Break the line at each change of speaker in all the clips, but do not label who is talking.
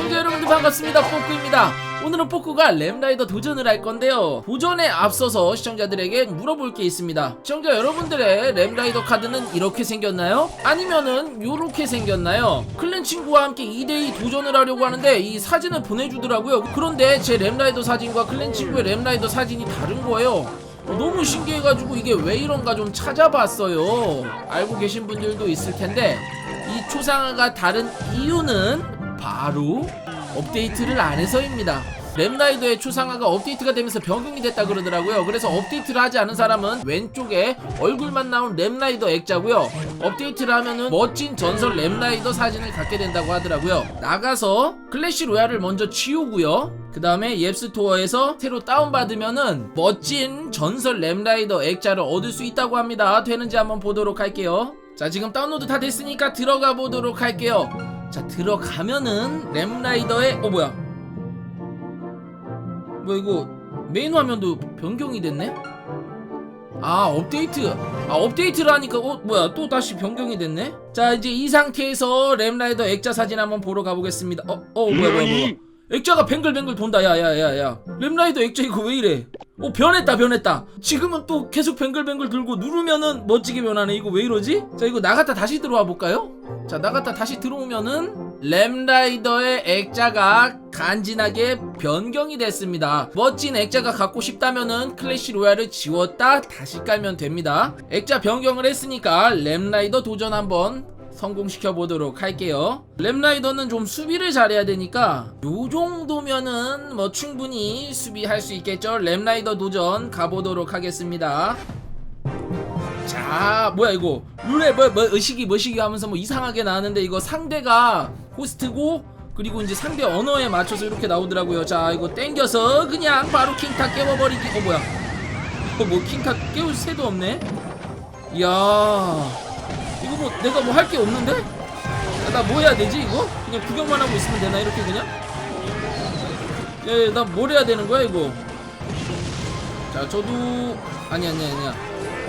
시청자 여러분들 반갑습니다. 뽀꾸입니다. 오늘은 뽀꾸가 램라이더 도전을 할 건데요. 도전에 앞서서 시청자들에게 물어볼 게 있습니다. 시청자 여러분들의 램라이더 카드는 이렇게 생겼나요? 아니면은 요렇게 생겼나요? 클랜 친구와 함께 2대2 도전을 하려고 하는데 이 사진을 보내주더라고요. 그런데 제 램라이더 사진과 클랜 친구의 램라이더 사진이 다른 거예요. 어, 너무 신기해가지고 이게 왜 이런가 좀 찾아봤어요. 알고 계신 분들도 있을 텐데 이 초상화가 다른 이유는 바로 업데이트를 안 해서입니다. 램라이더의 초상화가 업데이트가 되면서 변경이 됐다 그러더라고요. 그래서 업데이트를 하지 않은 사람은 왼쪽에 얼굴만 나온 램라이더 액자고요. 업데이트를 하면은 멋진 전설 램라이더 사진을 갖게 된다고 하더라고요. 나가서 클래시 로얄을 먼저 치우고요. 그 다음에 옙스토어에서 새로 다운받으면은 멋진 전설 램라이더 액자를 얻을 수 있다고 합니다. 되는지 한번 보도록 할게요. 자 지금 다운로드 다 됐으니까 들어가 보도록 할게요. 자 들어가면은 램라이더의 어 뭐야? 뭐 이거 메인 화면도 변경이 됐네? 아 업데이트. 아 업데이트를 하니까 어 뭐야 또 다시 변경이 됐네? 자 이제 이 상태에서 램라이더 액자 사진 한번 보러 가보겠습니다. 어어 뭐야 뭐야 뭐야 액자가 뱅글뱅글 돈다. 야야야야. 램라이더 액자 이거 왜 이래? 어 변했다 변했다. 지금은 또 계속 뱅글뱅글 들고 누르면은 멋지게 변하네. 이거 왜 이러지? 자 이거 나갔다 다시 들어와 볼까요? 자 나갔다 다시 들어오면은 램라이더의 액자가 간지나게 변경이 됐습니다. 멋진 액자가 갖고 싶다면은 클래시 로얄을 지웠다 다시 깔면 됩니다. 액자 변경을 했으니까 램라이더 도전 한번 성공시켜 보도록 할게요. 램라이더는 좀 수비를 잘해야 되니까 요 정도면은 뭐 충분히 수비할 수 있겠죠. 램라이더 도전 가보도록 하겠습니다. 자, 뭐야 이거 룰에 뭐, 뭐 의식이 뭐시기 하면서 뭐 이상하게 나왔는데 이거 상대가 호스트고 그리고 이제 상대 언어에 맞춰서 이렇게 나오더라고요. 자, 이거 땡겨서 그냥 바로 킹타 깨워버리기. 어 뭐야? 어, 뭐 킹타 깨울 새도 없네. 이야. 뭐 내가 뭐 할 게 없는데? 나 뭐 해야 되지 이거? 그냥 구경만 하고 있으면 되나 이렇게 그냥? 예, 나뭘 해야 되는 거야 이거? 자, 저도 아니 아니 아니야.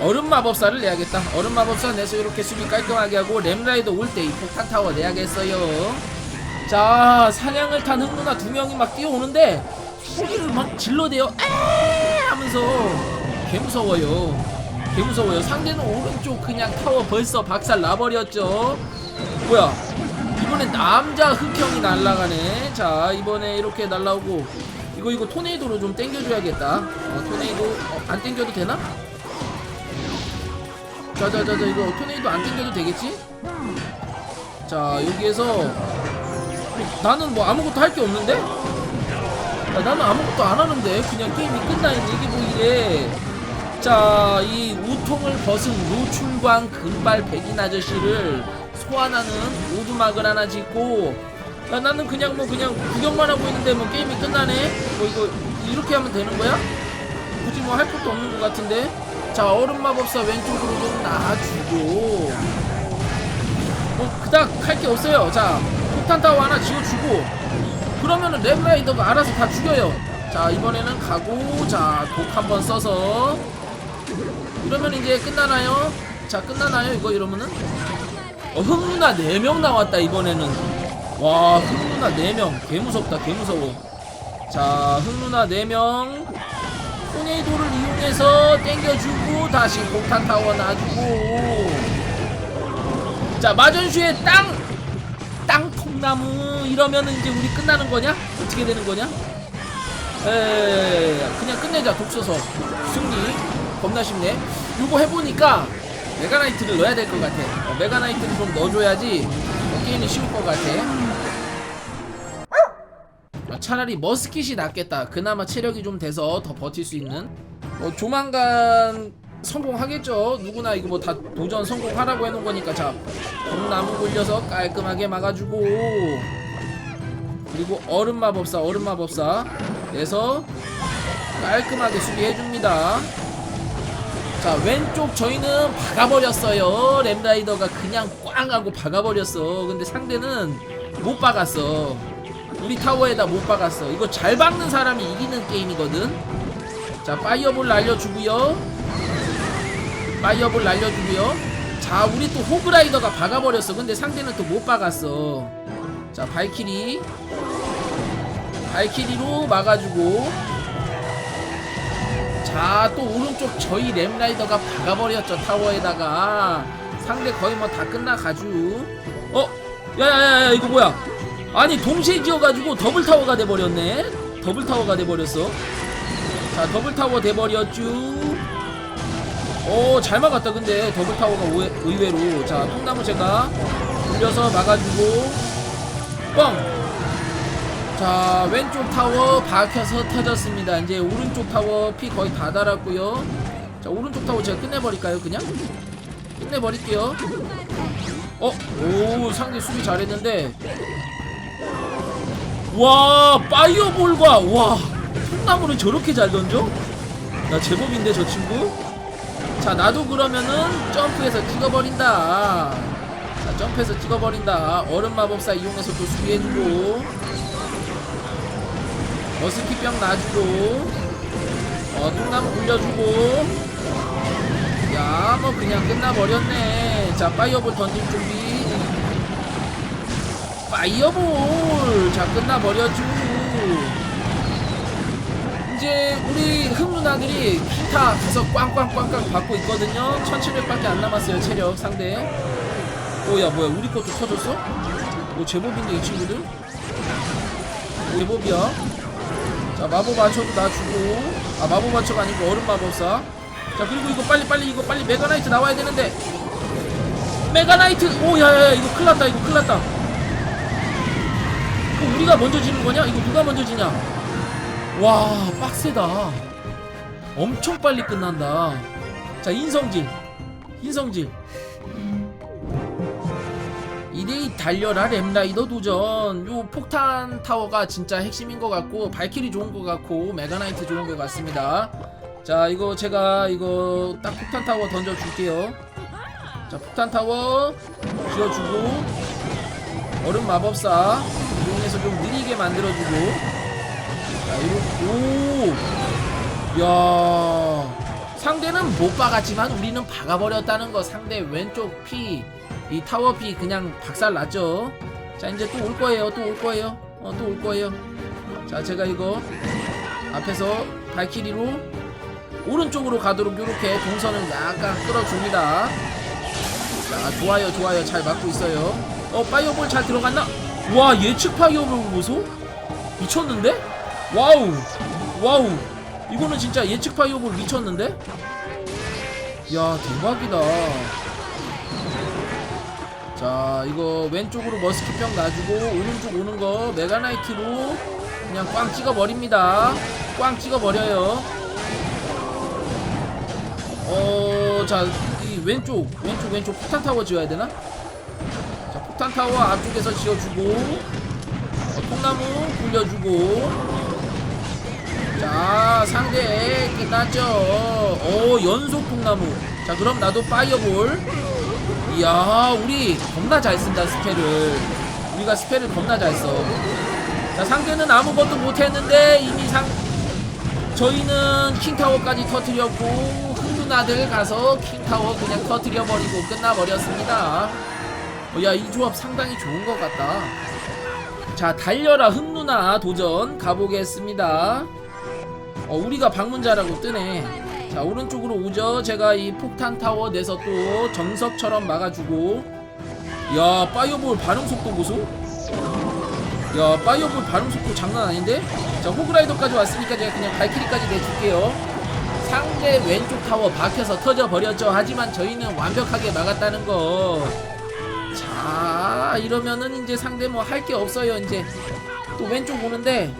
얼음 마법사를 내야겠다. 얼음 마법사 내서 이렇게 수비 깔끔하게 하고 램라이더 올 때 이 폭탄 타워 내야겠어요. 자, 사냥을 탄 흑누나 두 명이 막 뛰어오는데 소리를 막 질러대요. 에 하면서 개 무서워요. 개 무서워요. 상대는 오른쪽 그냥 타워 벌써 박살 나버렸죠. 뭐야? 이번엔 남자 흑형이 날라가네. 자, 이번에 이렇게 날라오고 이거 이거 토네이도로 좀 땡겨줘야겠다. 어, 토네이도 어, 안 땡겨도 되나? 자자자자 이거 토네이도 안 땡겨도 되겠지? 자 여기에서 뭐, 나는 뭐 아무것도 할 게 없는데? 야, 나는 아무것도 안 하는데 그냥 게임이 끝나 있는 이게 뭐 이래? 자, 이 우통을 벗은 노출광 금발 백인 아저씨를 소환하는 오두막을 하나 짓고 야, 나는 그냥 뭐 그냥 구경만 하고 있는데 뭐 게임이 끝나네? 뭐 이거 이렇게 하면 되는 거야? 굳이 뭐 할 것도 없는 것 같은데? 자, 얼음 마법사 왼쪽으로 좀 놔주고 뭐 그닥 할 게 없어요. 자, 폭탄 타워 하나 지어주고 그러면은 랩라이더가 알아서 다 죽여요. 자, 이번에는 가고 자, 독 한번 써서 이러면 이제 끝나나요? 자 끝나나요 이거 이러면은? 어 흑누나 4명 나왔다 이번에는 와 흑누나 4명 개무섭다 개무서워 자 흑누나 4명 토네이도를 이용해서 땡겨주고 다시 폭탄 타워 놔주고 자 마전슈의 땅! 땅통나무 이러면은 이제 우리 끝나는 거냐? 어떻게 되는 거냐? 에 그냥 끝내자 독 써서 승리 겁나 쉽네. 요거 해보니까 메가나이트를 넣어야 될 것 같아. 어, 메가나이트를 좀 넣어줘야지 어, 게임이 쉬울 것 같아. 어, 차라리 머스킷이 낫겠다. 그나마 체력이 좀 돼서 더 버틸 수 있는. 어, 조만간 성공하겠죠. 누구나 이거 뭐 다 도전 성공하라고 해놓은 거니까. 자 봄나무 굴려서 깔끔하게 막아주고. 그리고 얼음 마법사 얼음 마법사. 내서 깔끔하게 수비해줍니다 자 왼쪽 저희는 박아버렸어요. 램라이더가 그냥 꽝 하고 박아버렸어. 근데 상대는 못 박았어. 우리 타워에다 못 박았어. 이거 잘 박는 사람이 이기는 게임이거든. 자 파이어볼 날려주고요. 파이어볼 날려주고요. 자 우리 또 호그라이더가 박아버렸어. 근데 상대는 또 못 박았어. 자 발키리. 발키리로 막아주고 자 또 오른쪽 저희 램라이더가 박아버렸죠 타워에다가. 상대 거의 뭐 다 끝나가주 어? 야야야야 이거 뭐야? 아니 동시에 지어가지고 더블 타워가 돼버렸네. 더블 타워가 돼버렸어. 자 더블 타워 돼버렸쥬. 오잘 막았다 근데. 더블 타워가 오해- 의외로. 자 통나무 제가 돌려서 막아주고. 뻥 자 왼쪽 타워 박혀서 터졌습니다. 이제 오른쪽 타워 피 거의 다 달았고요. 자 오른쪽 타워 제가 끝내버릴까요 그냥? 끝내버릴게요. 어? 오 상대 수비 잘했는데. 와 파이어볼과 와 통나무를 저렇게 잘 던져? 나 제법인데 저 친구? 자 나도 그러면은 점프해서 찍어버린다. 자 점프해서 찍어버린다. 얼음 마법사 이용해서 또 수비해주고 머스키병 놔주고 어 통나무 굴려주고. 야 뭐 그냥 끝나버렸네. 자 파이어볼 던질 준비. 파이어볼! 자 끝나버렸죠. 이제 우리 흑 누나들이 기타 가서 꽝꽝꽝꽝 받고 있거든요. 1700밖에 안 남았어요 체력 상대. 오야 뭐야 우리 것도 터졌어? 오 제법인데 이 친구들? 제법이야 자 마법 맞춰도 놔주고. 아 마법 맞춰가 아니고 얼음 마법사. 자 그리고 이거 빨리 빨리 이거 빨리 메가나이트 나와야 되는데. 메가나이트! 오 야야야 이거 큰일났다 이거 큰일났다. 이거 우리가 먼저 지는 거냐? 이거 누가 먼저 지냐? 와 빡세다. 엄청 빨리 끝난다. 자 인성질. 인성질 2대2 달려라 램라이더 도전. 요 폭탄 타워가 진짜 핵심인 것 같고 발키리 좋은 것 같고 메가나이트 좋은 것 같습니다. 자 이거 제가 이거 딱 폭탄 타워 던져줄게요. 자 폭탄 타워 지어주고 얼음 마법사 이용해서 좀 느리게 만들어주고. 자 이거 오야 상대는 못 박았지만 우리는 박아버렸다는 거 상대 왼쪽 피 이 타워 피 그냥 박살 났죠? 자 이제 또 올 거예요 또 올 거예요. 어 또 올 거예요. 자 제가 이거 앞에서 발키리로 오른쪽으로 가도록 이렇게 동선을 약간 끌어줍니다. 자 좋아요 좋아요. 잘 맞고 있어요. 어 파이어볼 잘 들어갔나? 와 예측 파이어볼 보소? 미쳤는데? 와우 와우. 이거는 진짜 예측 파이어볼 미쳤는데? 야 대박이다 자 이거 왼쪽으로 머스키병 놔주고 오른쪽 오는 거 메가나이트로 그냥 꽝 찍어버립니다. 꽝 찍어버려요. 어자 이 왼쪽 왼쪽 왼쪽 폭탄 타워 지어야 되나? 자 폭탄 타워 앞쪽에서 지어주고 어, 통나무 굴려주고. 자 상대 끝났죠? 오 연속 통나무. 자 그럼 나도 파이어볼 이야 우리 겁나 잘 쓴다 스펠을. 우리가 스펠을 겁나 잘 써. 자 상대는 아무것도 못했는데 이미 상 저희는 킹타워까지 터트렸고 흑누나들 가서 킹타워 그냥 터트려버리고 끝나버렸습니다. 어, 야이 조합 상당히 좋은 것 같다. 자 달려라 흑누나 도전 가보겠습니다. 어 우리가 방문자라고 뜨네 자 오른쪽으로 오죠. 제가 이 폭탄 타워 내서 또 정석처럼 막아주고. 야 파이어볼 반응 속도 보소. 야 파이어볼 반응 속도 장난 아닌데? 자 호그라이더까지 왔으니까 제가 그냥 발키리까지 내줄게요. 상대 왼쪽 타워 박혀서 터져 버렸죠. 하지만 저희는 완벽하게 막았다는 거자 이러면은 이제 상대 뭐 할 게 없어요 이제. 또 왼쪽 오는데.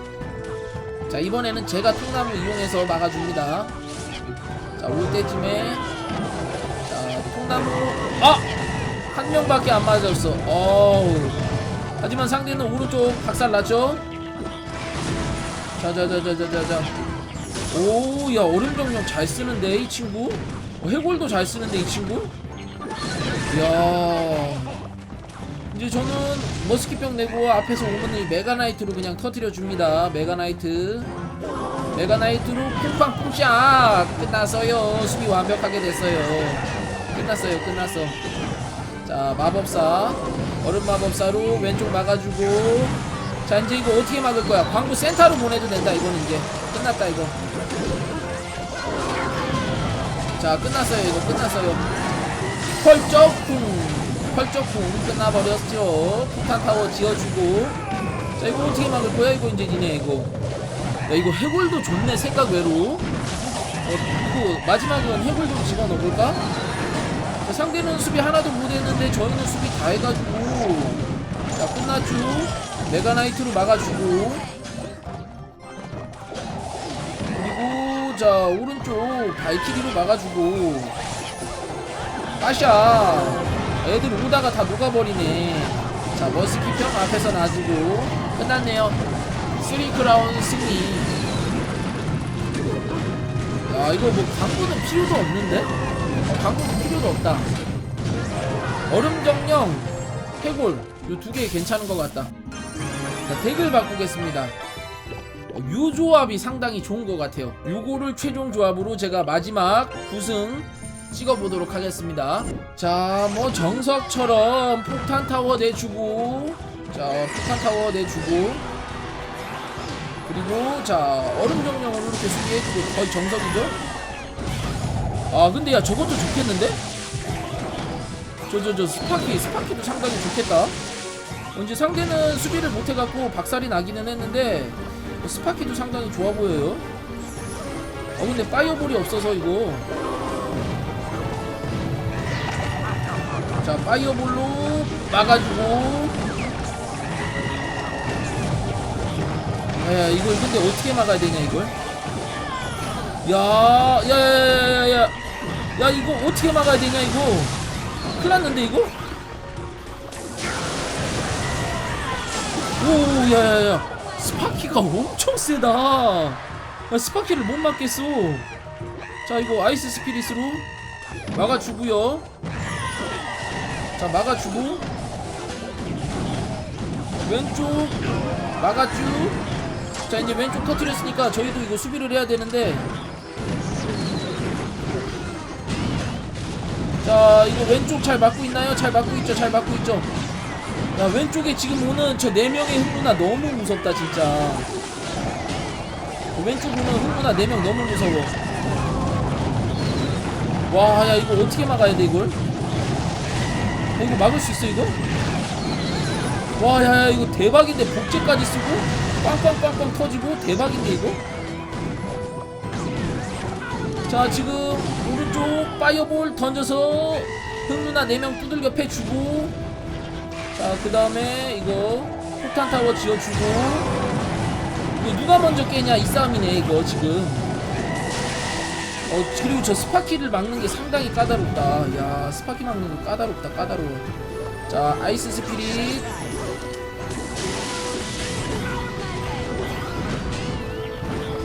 자 이번에는 제가 통나무 이용해서 막아줍니다 자 올 때쯤에 자 통나무 아! 한 명밖에 안 맞았어. 어우. 하지만 상대는 오른쪽 박살 났죠? 자자자자자자자. 오 야 얼음 정령 잘 쓰는데 이 친구? 어, 해골도 잘 쓰는데 이 친구? 이야. 이제 저는 머스키병 내고 앞에서 오면 이 메가나이트로 그냥 터트려 줍니다. 메가나이트 메가나이트로 쿵팡 쿵샥 끝났어요. 수비 완벽하게 됐어요. 끝났어요. 끝났어. 자 마법사. 얼음 마법사로 왼쪽 막아주고. 자 이제 이거 어떻게 막을 거야? 광부 센터로 보내도 된다 이거는 이제. 끝났다 이거. 자 끝났어요 이거. 끝났어요. 펄쩍쿵. 펄쩍쿵. 끝나버렸죠. 폭탄타워 지어주고. 자 이거 어떻게 막을 거야? 이거 이제 니네 이거 야 이거 해골도 좋네 생각 외로. 어, 이거 마지막은 해골도 집어넣을까? 자, 상대는 수비 하나도 못했는데 저희는 수비 다 해가지고. 자 끝났죠? 메가나이트로 막아주고. 그리고 자 오른쪽 발키리로 막아주고. 빠샤! 애들 오다가 다 녹아버리네. 자 머스키평 앞에서 놔두고. 끝났네요 3크라운 승리. 야 이거 뭐 광고는 필요도 없는데? 어, 광고는 필요도 없다. 얼음정령 해골 요 두 개 괜찮은 것 같다. 자 덱을 바꾸겠습니다. 어, 요 조합이 상당히 좋은 것 같아요. 요거를 최종 조합으로 제가 마지막 9승 찍어보도록 하겠습니다. 자 뭐 정석처럼 폭탄타워 내주고 자 폭탄타워 내주고 그리고 자 얼음정령으로 이렇게 수비해주고 거의 정석이죠? 아 근데 야 저것도 좋겠는데? 저 저 저 스파키 스파키도 상당히 좋겠다. 어, 이제 상대는 수비를 못해갖고 박살이 나기는 했는데 어, 스파키도 상당히 좋아 보여요. 어 근데 파이어볼이 없어서 이거. 자 파이어볼로 막아주고 야 이걸 근데 어떻게 막아야 되냐 이걸? 야야야 야 야 야. 야 이거 어떻게 막아야 되냐 이거? 큰일 났는데 이거? 오 야 야 야. 스파키가 엄청 세다. 야, 스파키를 못 막겠어. 자 이거 아이스 스피릿으로 막아주고요. 자 막아주고. 왼쪽 막아주 자 이제 왼쪽 터트렸으니까 저희도 이거 수비를 해야 되는데. 자 이거 왼쪽 잘 막고 있나요? 잘 막고 있죠 잘 막고 있죠. 야 왼쪽에 지금 오는 저 네명의 흑루나 너무 무섭다 진짜. 그 왼쪽 오는 흑루나 네명 너무 무서워. 와 야 이거 어떻게 막아야 돼 이걸? 야, 이거 막을 수 있어 이거? 와, 야, 야, 이거 대박인데 복제까지 쓰고 빵빵빵빵 터지고 대박인데 이거? 자, 지금 오른쪽 파이어볼 던져서 흑누나 4명 두들겨 패주고 자, 그 다음에 이거 폭탄 타워 지어주고. 이거 누가 먼저 깨냐 이 싸움이네 이거 지금. 어 그리고 저 스파키를 막는 게 상당히 까다롭다. 야 스파키 막는 거 까다롭다 까다로워. 자 아이스 스피릿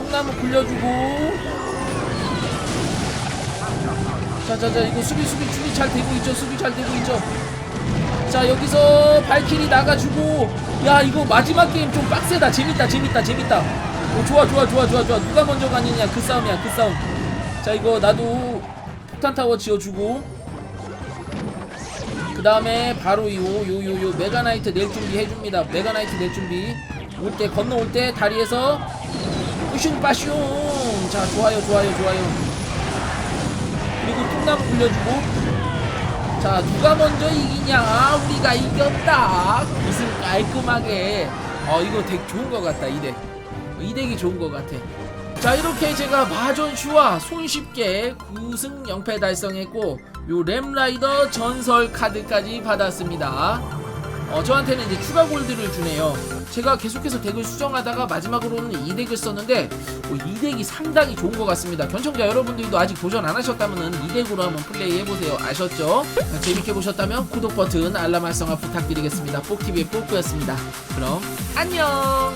콩나무 굴려주고. 자자자 이거 수비 수비 수비 잘 되고 있죠 수비 잘 되고 있죠. 자 여기서 발키리 나가주고. 야 이거 마지막 게임 좀 빡세다. 재밌다 재밌다 재밌다. 오 좋아 좋아 좋아 좋아 좋아. 누가 먼저 가느냐 그 싸움이야 그 싸움. 자 이거 나도 폭탄 타워 지어주고. 그 다음에 바로 요 요 요 요 메가나이트 낼 준비 해줍니다. 메가나이트 낼 준비. 올 때 건너올 때 다리에서 뿌슝 빠슝 자 좋아요 좋아요 좋아요. 그리고 통나무 굴려주고. 자 누가 먼저 이기냐? 우리가 이겼다. 무슨 깔끔하게. 어 이거 덱 좋은 것 같다 이덱. 이 덱이 좋은 것 같아. 자 이렇게 제가 마전슈와 손쉽게 9승 0패 달성했고 요 램라이더 전설 카드까지 받았습니다 어 저한테는 이제 추가 골드를 주네요. 제가 계속해서 덱을 수정하다가 마지막으로는 이 덱을 썼는데 어, 이 덱이 상당히 좋은 것 같습니다. 견청자 여러분들도 아직 도전 안 하셨다면 이 덱으로 한번 플레이 해보세요. 아셨죠? 자, 재밌게 보셨다면 구독 버튼 알람 활성화 부탁드리겠습니다. 뽑TV의 뽑구였습니다. 그럼 안녕